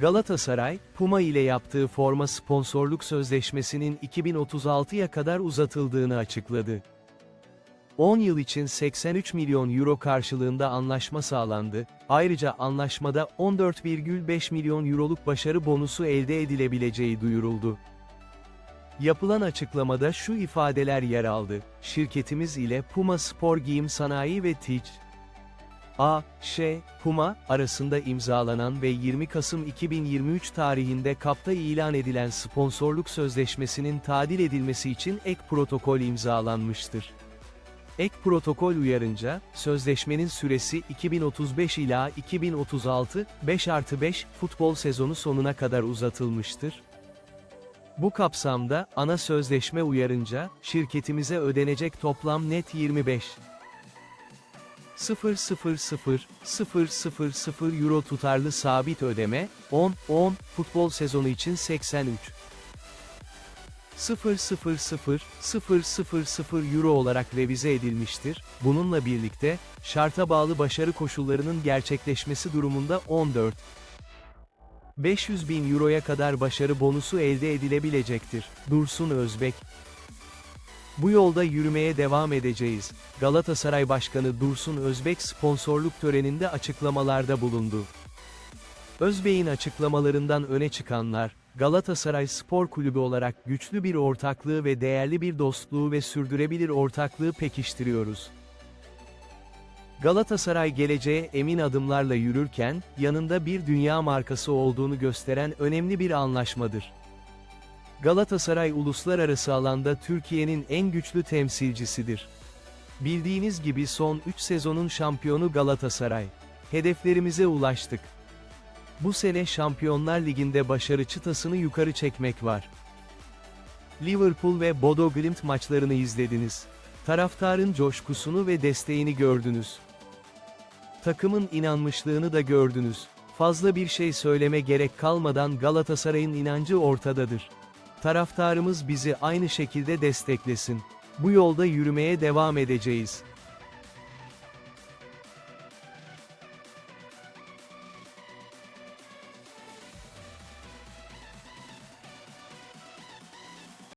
Galatasaray, Puma ile yaptığı forma sponsorluk sözleşmesinin 2036'ya kadar uzatıldığını açıkladı. 10 yıl için 83 milyon euro karşılığında anlaşma sağlandı, ayrıca anlaşmada 14,5 milyon euroluk başarı bonusu elde edilebileceği duyuruldu. Yapılan açıklamada şu ifadeler yer aldı, şirketimiz ile Puma Spor Giyim Sanayi ve Tic. A. Ş. Puma, arasında imzalanan ve 20 Kasım 2023 tarihinde kapta ilan edilen sponsorluk sözleşmesinin tadil edilmesi için ek protokol imzalanmıştır. Ek protokol uyarınca, sözleşmenin süresi 2035 ila 2036, 5 artı 5 futbol sezonu sonuna kadar uzatılmıştır. Bu kapsamda, ana sözleşme uyarınca, şirketimize ödenecek toplam net 25 000 euro tutarlı sabit ödeme, 10, 10, futbol sezonu için 83 000 euro olarak revize edilmiştir. Bununla birlikte, şarta bağlı başarı koşullarının gerçekleşmesi durumunda 14 500 bin euroya kadar başarı bonusu elde edilebilecektir. Dursun Özbek Bu yolda yürümeye devam edeceğiz. Galatasaray Başkanı Dursun Özbek sponsorluk töreninde açıklamalarda bulundu. Özbey'in açıklamalarından öne çıkanlar, Galatasaray Spor Kulübü olarak güçlü bir ortaklığı ve değerli bir dostluğu ve sürdürebilir ortaklığı pekiştiriyoruz. Galatasaray geleceğe emin adımlarla yürürken, yanında bir dünya markası olduğunu gösteren önemli bir anlaşmadır. Galatasaray uluslararası alanda Türkiye'nin en güçlü temsilcisidir. Bildiğiniz gibi son 3 sezonun şampiyonu Galatasaray. Hedeflerimize ulaştık. Bu sene Şampiyonlar Ligi'nde başarı çıtasını yukarı çekmek var. Liverpool ve Bodo Glimt maçlarını izlediniz. Taraftarın coşkusunu ve desteğini gördünüz. Takımın inanmışlığını da gördünüz. Fazla bir şey söyleme gerek kalmadan Galatasaray'ın inancı ortadadır. Taraftarımız bizi aynı şekilde desteklesin. Bu yolda yürümeye devam edeceğiz.